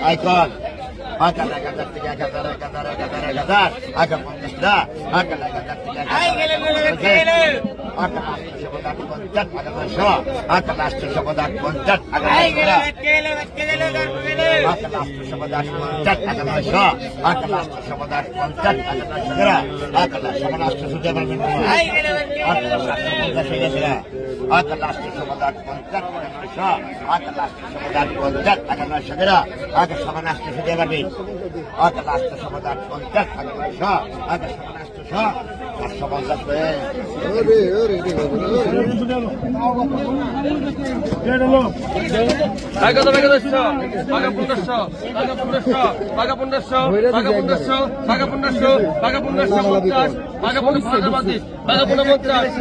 Icon. আকাল একাধার থেকে একাধার একাধার একাধার একাধার আকাল পঞ্চাশটা আকাল একাধার থেকে একাধার আকাল আট লাস্ট সপদাত পঞ্চাশ আট লাস্ট সপদাত পঞ্চাশ আট লাস্ট সপদাত পঞ্চাশ আট লাস্ট সপদাত পঞ্চাশ আট লাস্ট সপদাত পঞ্চাশ টাকা টাকা পনেরোশো টাকা পনেরোশো টাকা পনেরোশো টাকা পনেরোশো টাকা পনেরোশো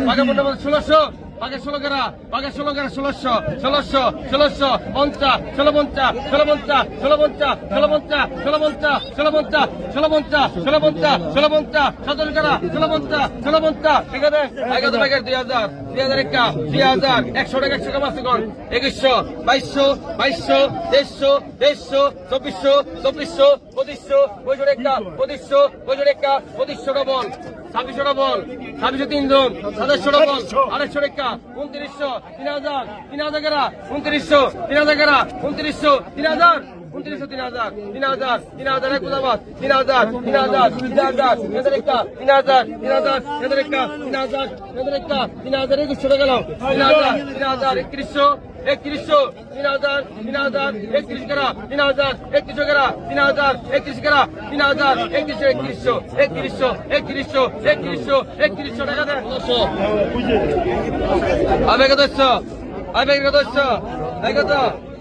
টাকা পনেরোশো ষোলোশো গেরা পাকে ষোলো গেরা, ষোলোশো ষোলোশো ষোলোশো, পঞ্চাশ ষোলো পঞ্চাশ ষোলো পঞ্চাশ ষোলো পঞ্চাশ ষোলো পঞ্চাশ ষোলো পঞ্চাশ ষোলো পঞ্চাশ ষোলো পঞ্চাশ ষোলো পঞ্চাশ ষোলো পঞ্চাশ সতেরো গেরা ষোলো পঞ্চাশ ষোলো পঞ্চাশ আছে এগারো টাকা দুই হাজার দুই হাজার একা দুই হাজার একশো টাকা একশো টাকা মাসিকন একুশশো, বাইশশো বাইশশো, দেড়শো দেড়শো, চব্বিশশো চব্বিশশো, পঁচিশশো পঁচিশশো পঁচিশশো পঁচিশশো পঁচিশশো, ডবল। উনত্রিশশো তিন হাজার উনত্রিশশো তিন হাজার তিন হাজার তিন হাজার তিন তিন হাজার তিন হাজার তিন হাজার একটা তিন হাজার তিন হাজার একটা তিন হাজার তিন একটা তিন হাজার একুশশো তিন হাজার তিন হাজার একত্রিশশো একত্রিশশো তিন হাজার তিন হাজার, একত্রিশ গেরা তিন হাজার, একত্রিশশো গেরা তিন হাজার, একত্রিশ গেরা তিন হাজার, একত্রিশশো একত্রিশশো একত্রিশশো একত্রিশশো একত্রিশশো একত্রিশশো টাকা দেন। আবেগ দশ আবেগ দশ দেখো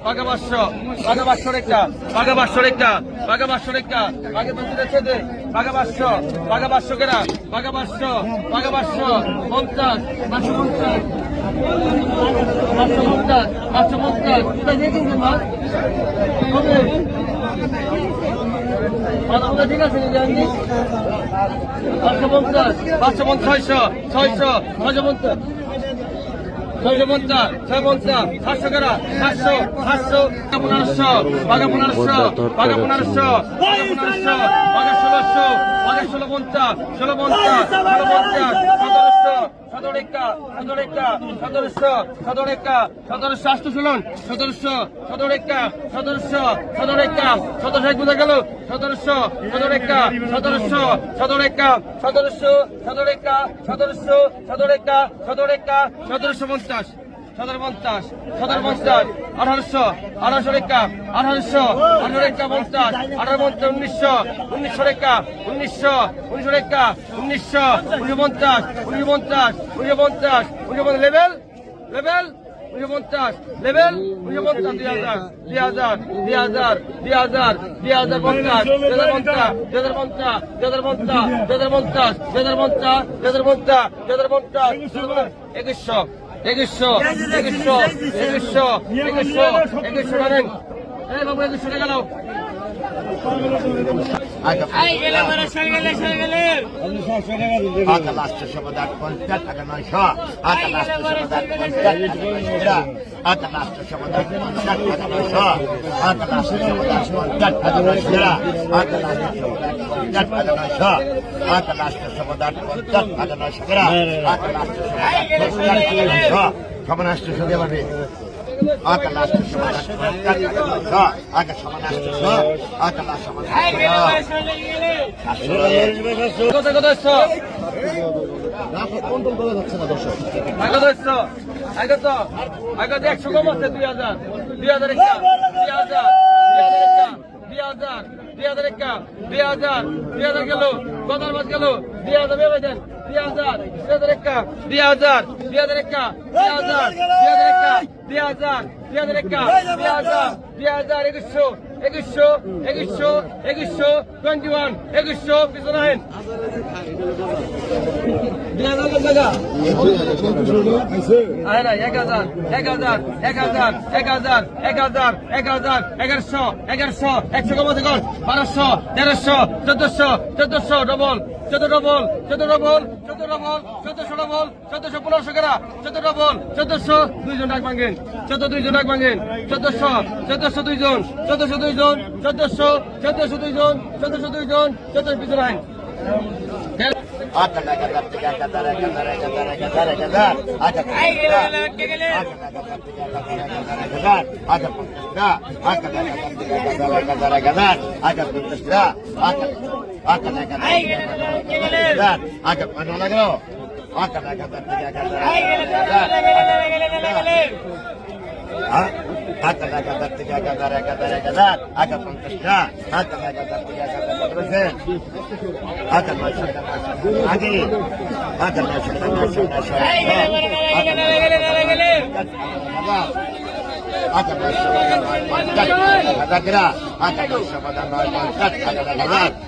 পাগা পাঁচশো পাগা পাঁচশোর একটা পাগা পাঁচশোর একটা পাগা পাঁচশোর একটা পাগে মন্দিরের ছেদে পাগা পাঁচশো পাগা পাঁচশো কেনা পাগা পাঁচশো পাগা পাঁচশো, পঞ্চাশ পাঁচশো পঞ্চাশ। ঠিক আছে পাঁচশো পঞ্চাশ পাঁচশো পঞ্চাশ ছয়শো ছয়শো ছয়শো পঞ্চাশ ছয়শো পঞ্চাশ ছয় পঞ্চাশ সাতশো কেনা সাতশো সাতশো পনেরোশো বাঘা পনেরোশো বাঘা পনেরোশো বাঘা পনেরোশো বাঘা ষোলোশো বাঘা ষোলো পঞ্চাশ ষোলো পঞ্চাশ ষোলো পঞ্চাশ সতেরোশো সদরেকা সদরেকা সদস্য সদরেকা সদস্য স্বাস্থ্য শুনুন সদস্য সদরেকা সদস্য সদরেকা সদস্য বোঝা গেল সদস্য সদরেকা সদস্য সদরেকা সদস্য সদরেকা সদস্য সদরেকা সদরেকা সদস্য পঞ্চাশ। সতেরো পঞ্চাশ সতেরো পঞ্চাশ আঠারোশো আঠারোশো রেখা আঠারোশো আঠারো রেখা পঞ্চাশ আঠারো পঞ্চাশ উনিশশো উনিশশো রেখা উনিশশো উনিশশো রেখা উনিশশো উনিশশো পঞ্চাশ উনিশশো পঞ্চাশ উনিশশো পঞ্চাশ উনিশশো পঞ্চাশ লেভেল লেভেল উনিশশো পঞ্চাশ লেভেল উনিশশো পঞ্চাশ দুই হাজার হাজার দুই হাজার দুই হাজার দুই হাজার পঞ্চাশ হাজার পঞ্চাশ দুই হাজার পঞ্চাশ পঞ্চাশ দুই হাজার পঞ্চাশ দুই হাজার পঞ্চাশ দুই হাজার পঞ্চাশ দুই হাজার পঞ্চাশ একুশশো একুশশো একুশশো একুশশো একুশশো একুশশো টানেন এই বাবু একুশশো টাকা নাও। আট পঞ্চাশ হাজার নয়শ আট লাস্ট সমাধান পঞ্চাশ হাজার নয়শ আট লাস্ট সমাধান সমানাষ্ট সুদে পাবে আকালাষ্ট সমাধান আকা সমানাষ্ট আকালা সমাধান একশো কম আছে দুই হাজার দুই হাজার দুই হাজার দুই হাজার দুই হাজার একটা দুই হাজার দুই হাজার গেল গদার মাছ গেল, দুই হাজার ভেবে দেন দুই হাজার দুই হাজার একটা দুই হাজার দুই হাজার একটা দুই হাজার দুই হাজার একটা দুই হাজার দুই হাজার একটা দুই হাজার দুই হাজার একুশশো একুশশো একুশশো একুশশো টোয়েন্টি ওয়ান একুশশো পিছনে এক হাজার এক হাজার এক হাজার এক হাজার এক হাজার এক হাজার, এগারোশো এগারোশো, একশো কমাতে কর, বারোশো, তেরোশো, চোদ্দশো চোদ্দশো ডবল চোদ্দ বল চোদ্দটা বল চোদ্দটা বল চোদ্দশোটা বল চোদ্দশো পনেরোশো কেরা চোদ্দটা বল চোদ্দশো দুইজন ডাক ভাঙেন চোদ্দ দুইজন ডাক ভাঙেন চোদ্দশো চোদ্দশো দুইজন চোদ্দশো দুইজন চোদ্দশো চোদ্দশো দুইজন চোদ্দশো দুইজন চোদ্দশো পিছনে ஆக்க এক হাজার থেকে এক হাজার এক হাজার এক হাজার এক হাজার এক হাজার আচ্ছা আচ্ছা পঞ্চাশটা আচ্ছা এক হাজার থেকে এক হাজার এক হাজার এক হাজার আচ্ছা পঞ্চাশটা আচ্ছা আচ্ছা এক হাজার আচ্ছা পনেরো